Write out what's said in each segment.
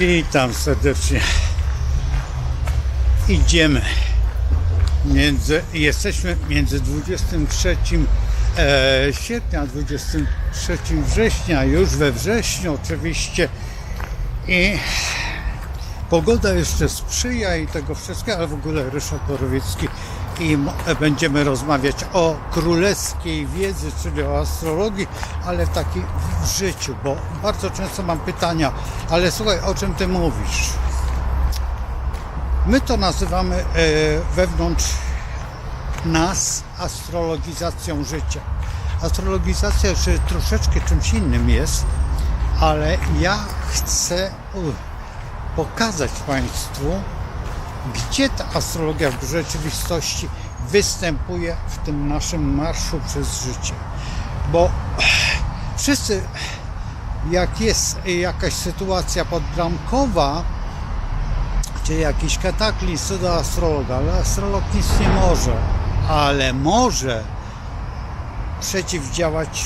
Witam serdecznie. Idziemy. Między, jesteśmy między 23 e, sierpnia a 23 września, już we wrześniu oczywiście. I pogoda jeszcze sprzyja i tego wszystkiego, ale w ogóle Ryszard Borowiecki i będziemy rozmawiać o królewskiej wiedzy, czyli o astrologii, ale takiej w życiu, bo bardzo często mam pytania, ale słuchaj, o czym ty mówisz? My to nazywamy e, wewnątrz nas astrologizacją życia. Astrologizacja że troszeczkę czymś innym jest, ale ja chcę pokazać Państwu, gdzie ta astrologia w rzeczywistości występuje w tym naszym marszu przez życie. Bo wszyscy, jak jest jakaś sytuacja podbramkowa, czy jakiś kataklizm co do astrologa, ale astrolog nic nie może, ale może przeciwdziałać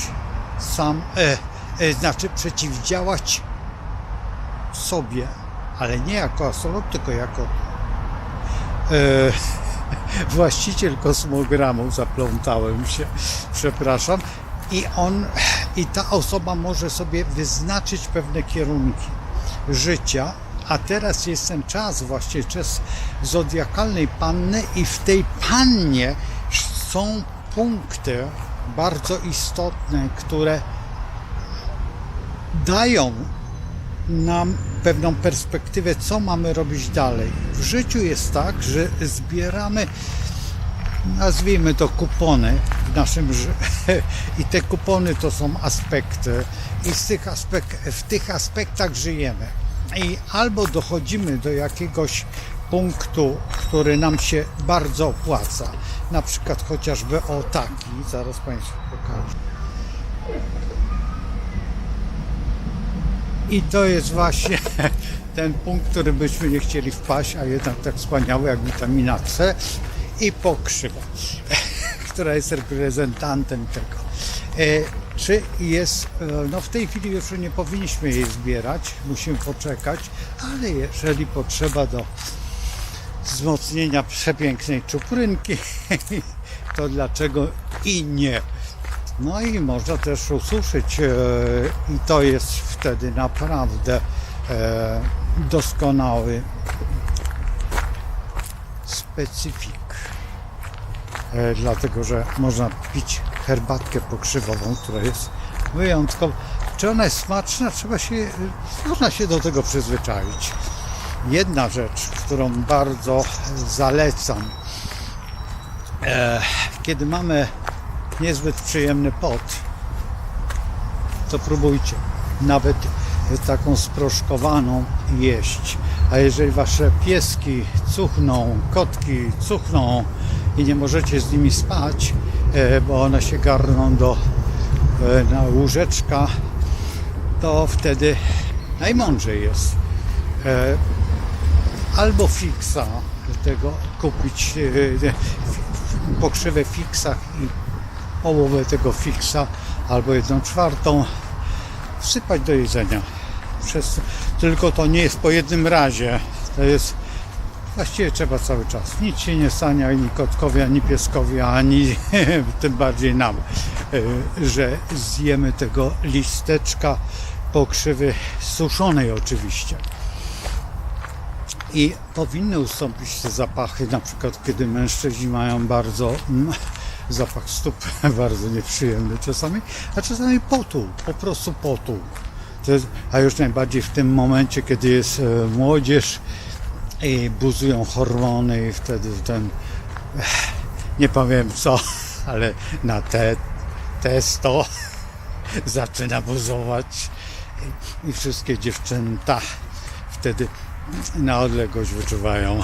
sam, e, e, znaczy przeciwdziałać sobie, ale nie jako astrolog, tylko jako e, właściciel kosmogramu, zaplątałem się, przepraszam, i on, i ta osoba może sobie wyznaczyć pewne kierunki życia, a teraz jest ten czas, właśnie czas zodiakalnej panny i w tej pannie są punkty bardzo istotne, które dają nam pewną perspektywę, co mamy robić dalej. W życiu jest tak, że zbieramy, nazwijmy to kupony w naszym. I te kupony to są aspekty, i z tych aspek- w tych aspektach żyjemy. I albo dochodzimy do jakiegoś punktu, który nam się bardzo opłaca, na przykład chociażby o taki, zaraz Państwu pokażę. I to jest właśnie ten punkt, który byśmy nie chcieli wpaść, a jednak tak wspaniały jak witamina C i pokrzywa, która jest reprezentantem tego. E, Czy jest, e, no w tej chwili jeszcze nie powinniśmy jej zbierać, musimy poczekać, ale jeżeli potrzeba do wzmocnienia przepięknej czuprynki, to dlaczego i nie? No i można też ususzyć e, i to jest wtedy naprawdę e, doskonały specyfik. E, dlatego, że można pić herbatkę pokrzywową, która jest wyjątkowa. Czy ona jest smaczna? Trzeba się, można się do tego przyzwyczaić. Jedna rzecz, którą bardzo zalecam, kiedy mamy niezbyt przyjemny pot, to próbujcie nawet taką sproszkowaną jeść. A jeżeli wasze pieski cuchną, kotki cuchną i nie możecie z nimi spać, e, bo one się garną do e, na łóżeczka, to wtedy najmądrzej jest e, albo fixa tego kupić pokrzywę fixa i połowę tego fixa albo jedną czwartą wsypać do jedzenia. Przez, tylko to nie jest po jednym razie. To jest właściwie trzeba cały czas. Nic się nie stanie ani kotkowi, ani pieskowi, ani tym bardziej nam, e, że zjemy tego listeczka pokrzywy suszonej oczywiście. I powinny ustąpić te zapachy, na przykład kiedy mężczyźni mają bardzo mm, zapach stóp bardzo nieprzyjemny czasami, a czasami potu, po prostu potu. A już najbardziej w tym momencie, kiedy jest e, młodzież i buzują hormony i wtedy ten, nie powiem co, ale na te testo zaczyna buzować i wszystkie dziewczęta wtedy na odległość wyczuwają.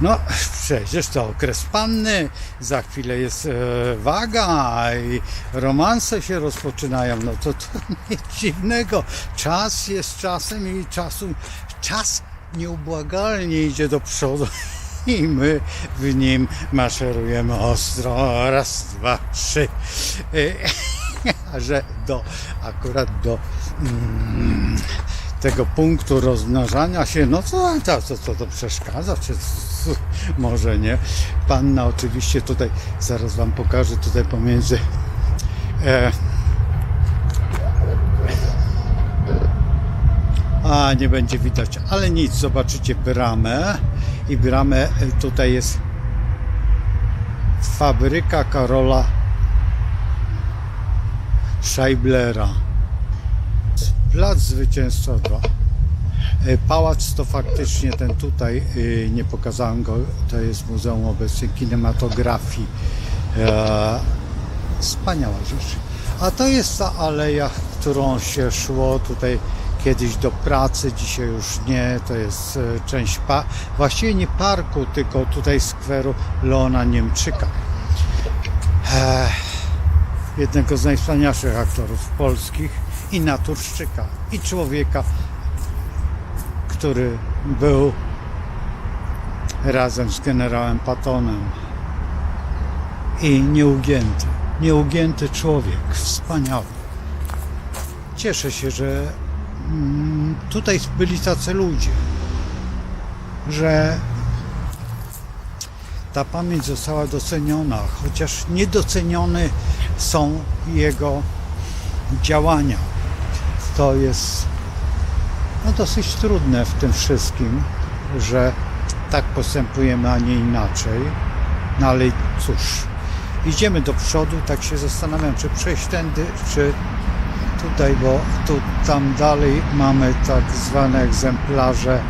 No, przecież to okres panny, za chwilę jest e, waga i romanse się rozpoczynają. No to, to nic dziwnego. Czas jest czasem i czasu, czas nieubłagalnie idzie do przodu i my w nim maszerujemy ostro. Raz, dwa, trzy. E, A że do, akurat do mm, tego punktu rozmnażania się, no co to, co, co to przeszkadza, czy może nie. Panna oczywiście tutaj, zaraz Wam pokażę tutaj pomiędzy e, a nie będzie widać, ale nic, zobaczycie bramę i bramę e, tutaj jest fabryka Karola Scheiblera. Plac Zwycięstwa 2. E, Pałac to faktycznie ten tutaj, e, nie pokazałem go, to jest Muzeum obecnie Kinematografii. E, Wspaniała rzecz. A to jest ta aleja, którą się szło tutaj kiedyś do pracy, dzisiaj już nie, to jest część pa- właściwie nie parku, tylko tutaj skweru Leona Niemczyka. Jednego z najwspanialszych aktorów polskich i naturszczyka, i człowieka, który był razem z generałem Patonem i nieugięty, nieugięty człowiek, wspaniały. Cieszę się, że mm, tutaj byli tacy ludzie, że ta pamięć została doceniona, chociaż niedocenione są jego działania. To jest no, dosyć trudne w tym wszystkim, że tak postępujemy, a nie inaczej. No ale cóż, idziemy do przodu, tak się zastanawiam, czy przejść tędy, czy tutaj, bo tu, tam dalej mamy tak zwane egzemplarze, e,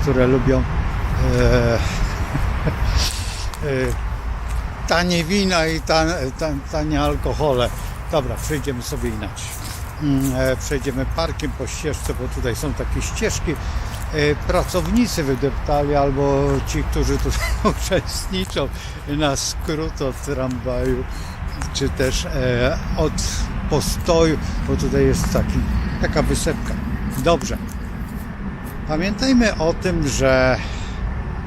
które lubią e, e, tanie wina i tan, tanie alkohole. Dobra, przejdziemy sobie inaczej. Mm, e, Przejdziemy parkiem po ścieżce, bo tutaj są takie ścieżki. E, Pracownicy wydeptali albo ci, którzy tutaj uczestniczą na skrót od tramwaju, czy też e, od postoju, bo tutaj jest taki, taka wysepka. Dobrze. Pamiętajmy o tym, że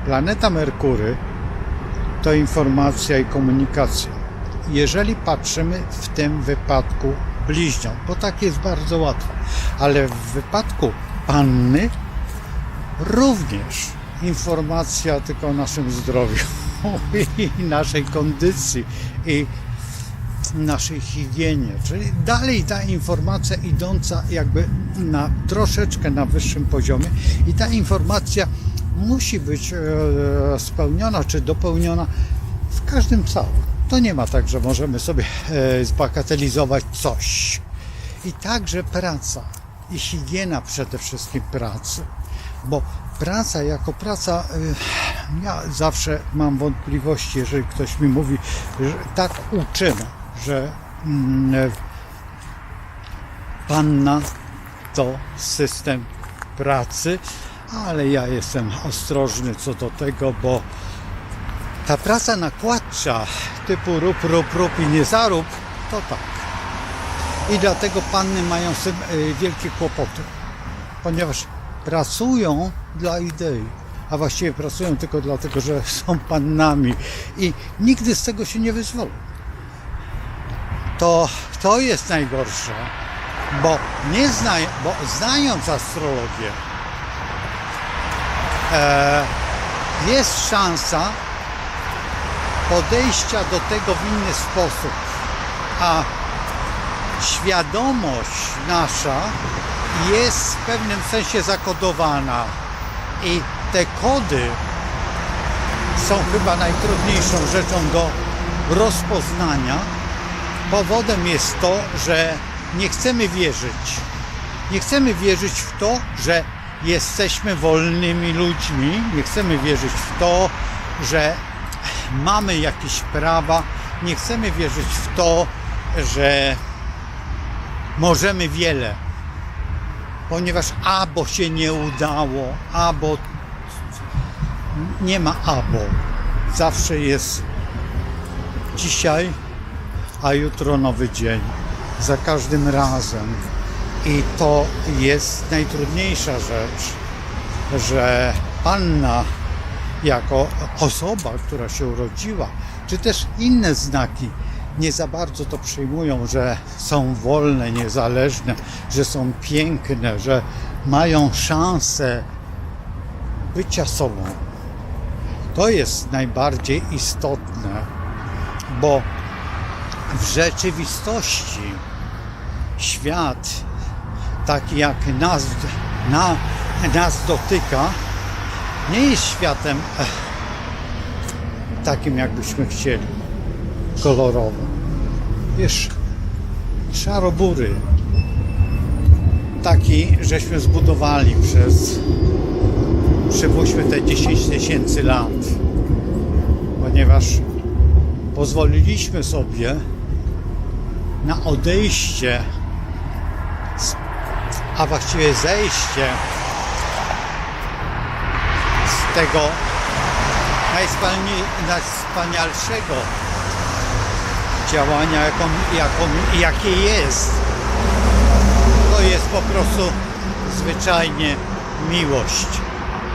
planeta Merkury to informacja i komunikacja. Jeżeli patrzymy w tym wypadku bliźnią, bo tak jest bardzo łatwo, ale w wypadku panny również informacja tylko o naszym zdrowiu i naszej kondycji i naszej higienie, czyli dalej ta informacja idąca jakby na troszeczkę na wyższym poziomie i ta informacja musi być e, spełniona czy dopełniona w każdym całym. To nie ma tak, że możemy sobie e, zbagatelizować coś. I także praca i higiena przede wszystkim pracy, bo praca jako praca, e, ja zawsze mam wątpliwości, jeżeli ktoś mi mówi, że tak uczymy, że mm, panna to system pracy, ale ja jestem ostrożny co do tego, bo ta praca nakładcza typu rób, rób, rób i nie zarób, to tak. I dlatego panny mają z tym y, wielkie kłopoty, ponieważ pracują dla idei, a właściwie pracują tylko dlatego, że są pannami i nigdy z tego się nie wyzwolą. To, to jest najgorsze, bo nie znają, bo znając astrologię, e, jest szansa podejścia do tego w inny sposób, a świadomość nasza jest w pewnym sensie zakodowana i te kody są chyba najtrudniejszą rzeczą do rozpoznania. Powodem jest to, że nie chcemy wierzyć. Nie chcemy wierzyć w to, że jesteśmy wolnymi ludźmi. Nie chcemy wierzyć w to, że mamy jakieś prawa. Nie chcemy wierzyć w to, że możemy wiele. Ponieważ albo się nie udało, albo nie ma albo. Zawsze jest dzisiaj, a jutro nowy dzień. Za każdym razem. I to jest najtrudniejsza rzecz, że panna jako osoba, która się urodziła, czy też inne znaki nie za bardzo to przyjmują, że są wolne, niezależne, że są piękne, że mają szansę bycia sobą. To jest najbardziej istotne, bo w rzeczywistości świat, taki jak nas, na, nas dotyka, nie jest światem eh, takim, jakbyśmy chcieli, kolorowym. Wiesz, szarobury, taki, żeśmy zbudowali przez, przypuśćmy te 10 tysięcy lat, ponieważ pozwoliliśmy sobie na odejście, a właściwie zejście tego najwspanialszego działania, jaką, jaką, jakie jest. To jest po prostu zwyczajnie miłość.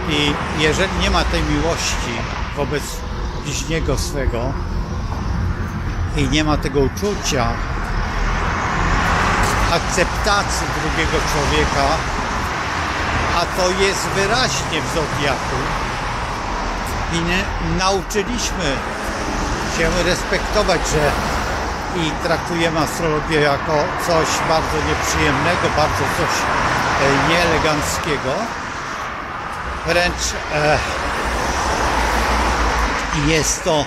I jeżeli nie ma tej miłości wobec bliźniego swego i nie ma tego uczucia akceptacji drugiego człowieka, a to jest wyraźnie w Zodiaku, nie, nauczyliśmy się respektować, że i traktujemy astrologię jako coś bardzo nieprzyjemnego, bardzo coś e, nieeleganckiego. Wręcz e, jest to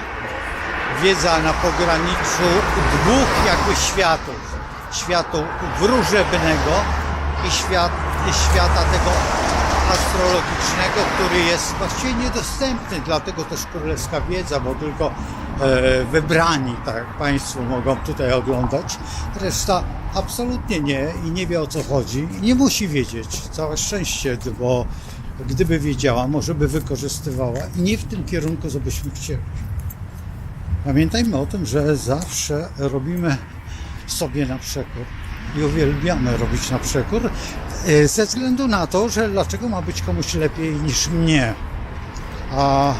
wiedza na pograniczu dwóch jakby światów. Światu wróżebnego i świat, świata tego astrologicznego, który jest właściwie niedostępny, dlatego też królewska wiedza, bo tylko e, wybrani, tak Państwo mogą tutaj oglądać. Reszta absolutnie nie i nie wie o co chodzi i nie musi wiedzieć. Całe szczęście, bo gdyby wiedziała, może by wykorzystywała i nie w tym kierunku, co byśmy chcieli. Pamiętajmy o tym, że zawsze robimy sobie na przekór i uwielbiamy robić na przekór e, ze względu na to, że dlaczego ma być komuś lepiej niż mnie. A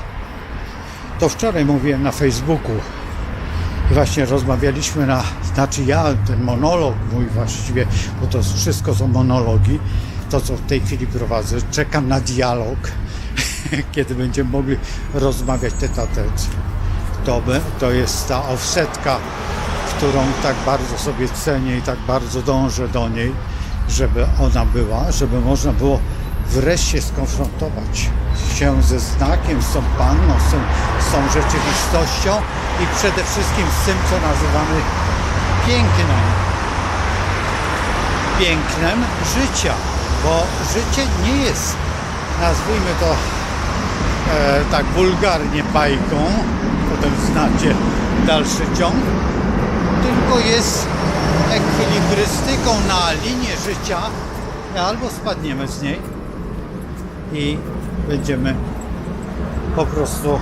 to wczoraj mówiłem na Facebooku. Właśnie rozmawialiśmy na, znaczy ja, ten monolog mój właściwie, bo to wszystko są monologi, to co w tej chwili prowadzę, czekam na dialog, kiedy będziemy mogli rozmawiać tet a tet. To, to jest ta offsetka, którą tak bardzo sobie cenię i tak bardzo dążę do niej, żeby ona była, żeby można było wreszcie skonfrontować się ze znakiem, z tą panną, z tą, z tą rzeczywistością i przede wszystkim z tym, co nazywamy pięknem. Pięknem życia, bo życie nie jest, nazwijmy to e, tak wulgarnie bajką, potem znacie dalszy ciąg, tylko jest ekwilibrystyką na linię życia, albo spadniemy z niej i będziemy po prostu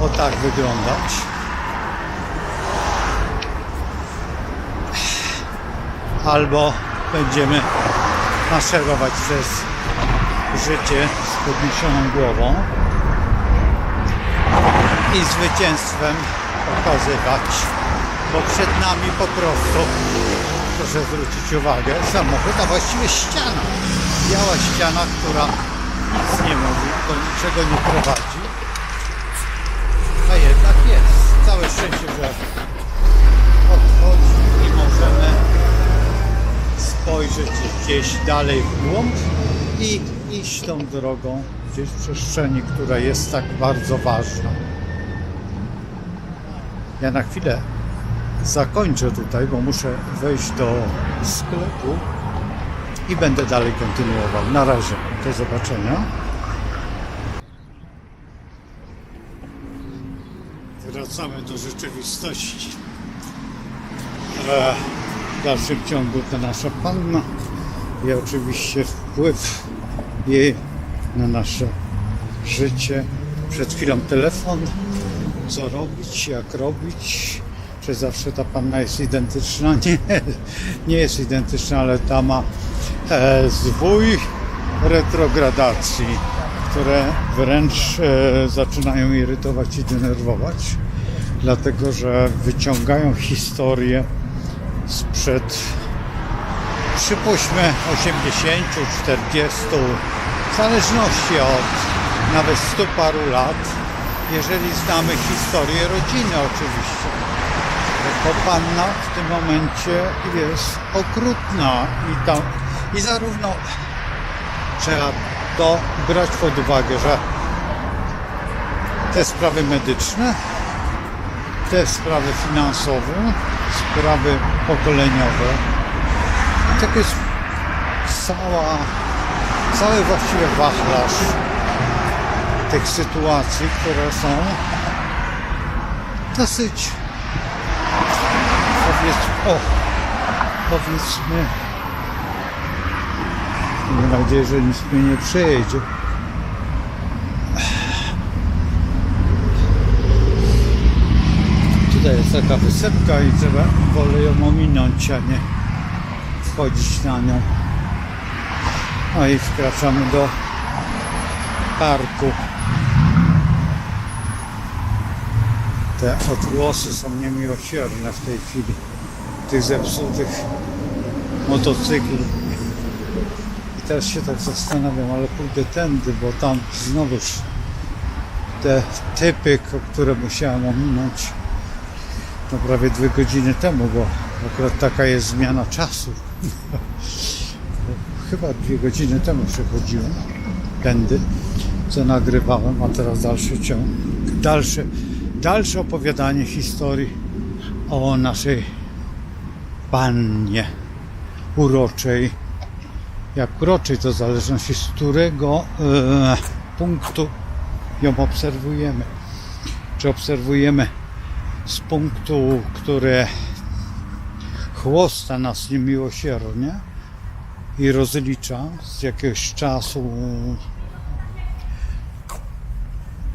o tak wyglądać. Albo będziemy maszerować przez życie z podniesioną głową i zwycięstwem pokazywać, bo przed nami po prostu, proszę zwrócić uwagę, samochód, a właściwie ściana. Biała ściana, która nic nie mówi, do niczego nie prowadzi, a jednak jest. Całe szczęście, że odchodzi i możemy spojrzeć gdzieś dalej w głąb i iść tą drogą gdzieś w przestrzeni, która jest tak bardzo ważna. Ja na chwilę zakończę tutaj, bo muszę wejść do sklepu i będę dalej kontynuował. Na razie, do zobaczenia. Wracamy do rzeczywistości. E, W dalszym ciągu ta nasza panna i oczywiście wpływ jej na nasze życie. Przed chwilą telefon, co robić, jak robić. Czy zawsze ta panna jest identyczna? Nie, nie jest identyczna, ale ta ma e, zwój retrogradacji, które wręcz e, zaczynają irytować i denerwować, dlatego że wyciągają historię sprzed przypuśćmy 80, 40, w zależności od nawet 100 paru lat, jeżeli znamy historię rodziny oczywiście. Bo panna w tym momencie jest okrutna i, tam, i zarówno trzeba to brać pod uwagę, że te sprawy medyczne, te sprawy finansowe, sprawy pokoleniowe, tak jest cała, cały właściwie wachlarz tych sytuacji, które są dosyć powiedz, o, powiedzmy mam nadzieję, że nic mnie nie przejedzie tutaj jest taka wysepka i trzeba wolę ją ominąć, a nie wchodzić na nią. No i wkraczamy do parku te odgłosy są niemiłosierne w tej chwili tych zepsutych motocykli i teraz się tak zastanawiam, ale pójdę tędy, bo tam znowuż te typy, które musiałem ominąć no prawie dwie godziny temu, bo akurat taka jest zmiana czasu. Chyba dwie godziny temu przechodziłem tędy, co nagrywałem, a teraz dalszy ciąg, dalsze, dalsze opowiadanie historii o naszej pannie uroczej. Jak uroczej to w zależności z którego e, punktu ją obserwujemy. Czy obserwujemy z punktu, który chłosta nas niemiłosiernie i rozlicza z jakiegoś czasu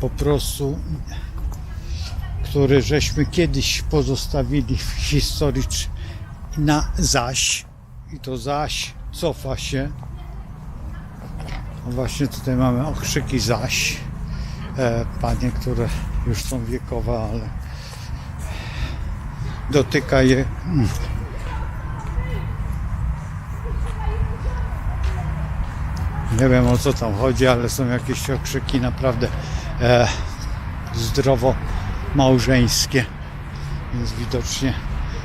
po prostu który żeśmy kiedyś pozostawili w historii czy- na zaś. I to zaś cofa się. No właśnie tutaj mamy okrzyki zaś e, panie, które już są wiekowe, ale dotyka je mm, nie wiem o co tam chodzi, ale są jakieś okrzyki naprawdę e, zdrowo małżeńskie więc widocznie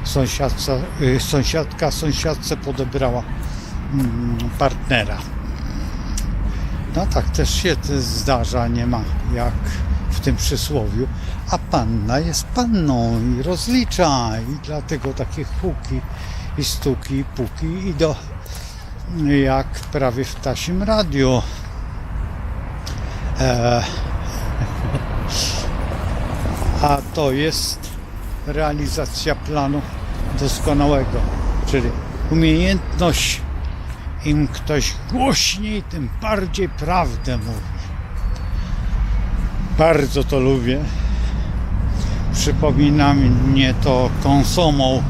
sąsiadca, y, sąsiadka sąsiadce podebrała mm, partnera no tak też się zdarza, nie ma jak w tym przysłowiu. A panna jest panną i rozlicza i dlatego takie huki i stuki i puki idą jak prawie w tasim radiu. E, a to jest realizacja planu doskonałego, czyli umiejętność im ktoś głośniej, tym bardziej prawdę mówi. Bardzo to lubię. Przypomina mnie to konsumą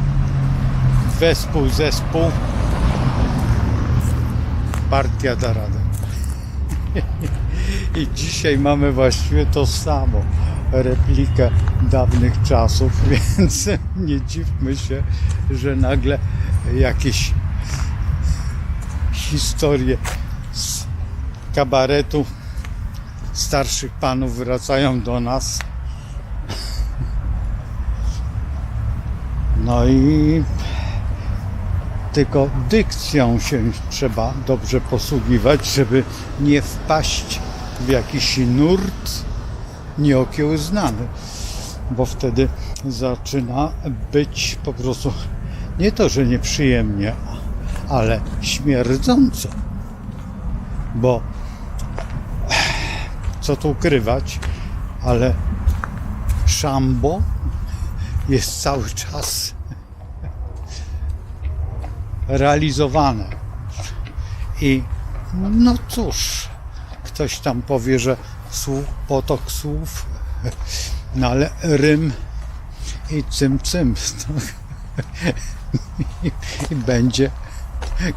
wespół, zespół. Partia da radę. I dzisiaj mamy właściwie to samo. Replikę dawnych czasów, więc nie dziwmy się, że nagle jakieś historie z kabaretu starszych panów wracają do nas. No i tylko dykcją się trzeba dobrze posługiwać, żeby nie wpaść w jakiś nurt nieokiełznany, bo wtedy zaczyna być po prostu nie to, że nieprzyjemnie, ale śmierdząco. Bo co tu ukrywać, ale szambo jest cały czas realizowane. I no cóż, ktoś tam powie, że słów, potok słów, no ale rym i cym cym. I będzie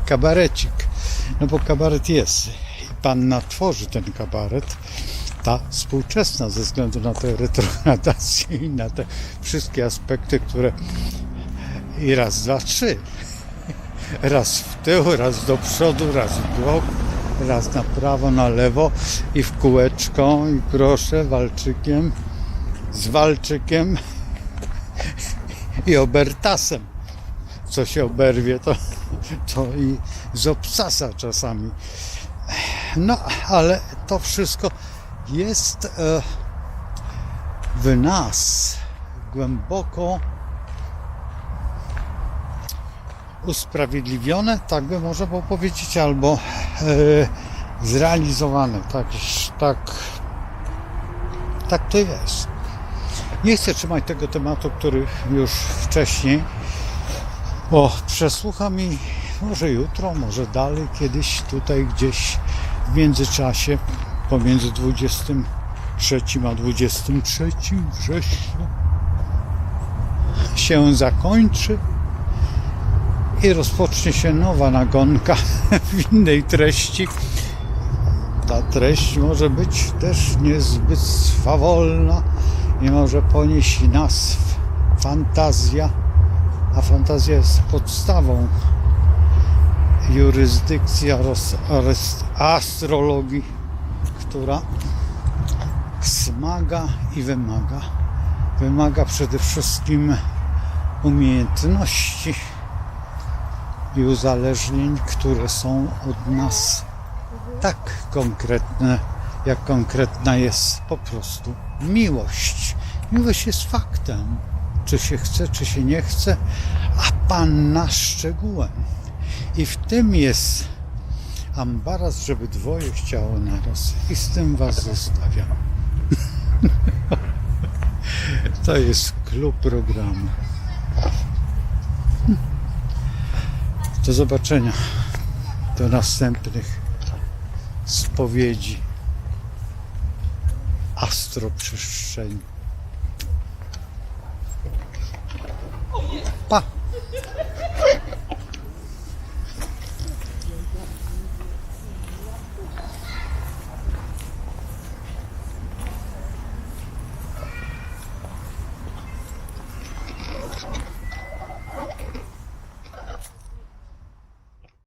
kabarecik. No bo kabaret jest. I panna tworzy ten kabaret. Ta współczesna ze względu na te retrogradacje i na te wszystkie aspekty, które i raz, dwa, trzy. raz w tył, raz do przodu, raz w bok, raz na prawo, na lewo i w kółeczko i proszę walczykiem, z walczykiem i obertasem. Co się oberwie, to, to i z obsasa czasami. No, ale to wszystko jest e, w nas głęboko usprawiedliwione, tak by można było powiedzieć, albo zrealizowane. Tak, tak, tak to jest. Nie chcę trzymać tego tematu, który już wcześniej, bo przesłucham i może jutro, może dalej, kiedyś tutaj gdzieś w międzyczasie pomiędzy 23 a 23 września się zakończy i rozpocznie się nowa nagonka w innej treści. Ta treść może być też niezbyt swawolna i może ponieść nazw fantazja, a fantazja jest podstawą jurysdykcji astrologii, która smaga i wymaga. Wymaga przede wszystkim umiejętności i uzależnień, które są od nas tak konkretne, jak konkretna jest po prostu miłość. Miłość jest faktem, czy się chce, czy się nie chce, a Panna szczegółem. I w tym jest ambaras, żeby dwoje chciało naraz. I z tym was zostawiam. To jest klub programu. Do zobaczenia. Do następnych spowiedzi astroprzestrzeni.